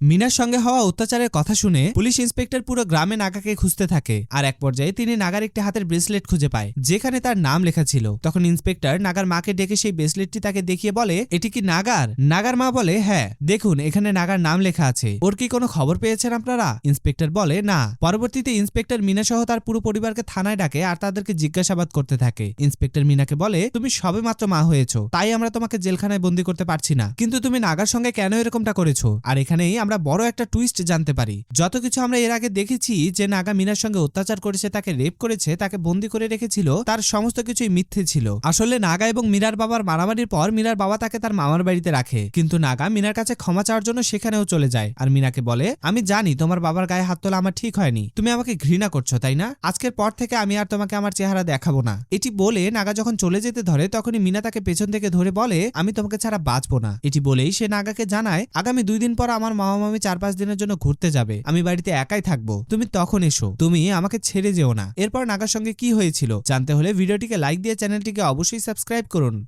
মিনার সঙ্গে হওয়া অত্যাচারের কথা শুনে পুলিশ ইন্সপেক্টর পুরো গ্রামে নাগাকে খুঁজতে থাকে আর এক পর্যায়ে তিনি নাগার একটি হাতের ব্রেসলেট খুঁজে পায়, যেখানে তার নাম লেখা ছিল। তখন ইন্সপেক্টর নাগার মাকে ডেকে সেই ব্রেসলেটটি তাকে দেখিয়ে বলে, এটি কি নাগার? নাগার মা বলে হ্যাঁ দেখুন, এখানে নাগার নাম লেখা আছে। ওর কি কোনো খবর পেয়েছেন আপনারা? ইন্সপেক্টর বলে, না। পরবর্তীতে ইন্সপেক্টর মিনা সহ তার পুরো পরিবারকে থানায় ডাকে আর তাদেরকে জিজ্ঞাসাবাদ করতে থাকে। ইন্সপেক্টর মিনাকে বলে, তুমি সবে মাত্র মা হয়েছো, তাই আমরা তোমাকে জেলখানায় বন্দি করতে পারছি না। কিন্তু তুমি নাগার সঙ্গে কেন এরকমটা করেছ? আর এখানেই আমরা বড় একটা টুইস্ট জানতে পারি। যত কিছু আমরা এর আগে দেখেছি যে নাগা মিনার সঙ্গে অত্যাচার করেছে, তাকে রেপ করেছে, তাকে বন্দি করে রেখেছিল, তার সমস্ত কিছুই মিথ্যে ছিল। আসলে নাগা এবং মীরার বাবার মারামারির পর মীরার বাবা তাকে তার মামার বাড়িতে রাখে। কিন্তু নাগা মিনার কাছে ক্ষমা চাওয়ার জন্য সেখানেও চলে যায়। আর মিনাকে বলে, আমি জানি তোমার বাবার গায়ে হাত তোলা আমার ঠিক হয়নি। তুমি আমাকে ঘৃণা করছ, তাই না? আজকের পর থেকে আমি আর তোমাকে আমার চেহারা দেখাবো না। এটি বলে নাগা যখন চলে যেতে ধরে, তখনই মিনা তাকে পেছন থেকে ধরে বলে, আমি তোমাকে ছাড়া বাঁচবো না। এটি বলেই সে নাগাকে জানায়, আগামী দুই দিন পর আমার মামা মামি চার পাঁচ দিনের জন্য ঘুরতে যাবে। আমি বাড়িতে একাই থাকব। তুমি তখন এসো। তুমি আমাকে ছেড়ে যেও না। এরপর নাগার সঙ্গে কি হয়েছিল? জানতে হলে ভিডিওটিকে লাইক দিয়ে চ্যানেলটিকে অবশ্যই সাবস্ক্রাইব করুন।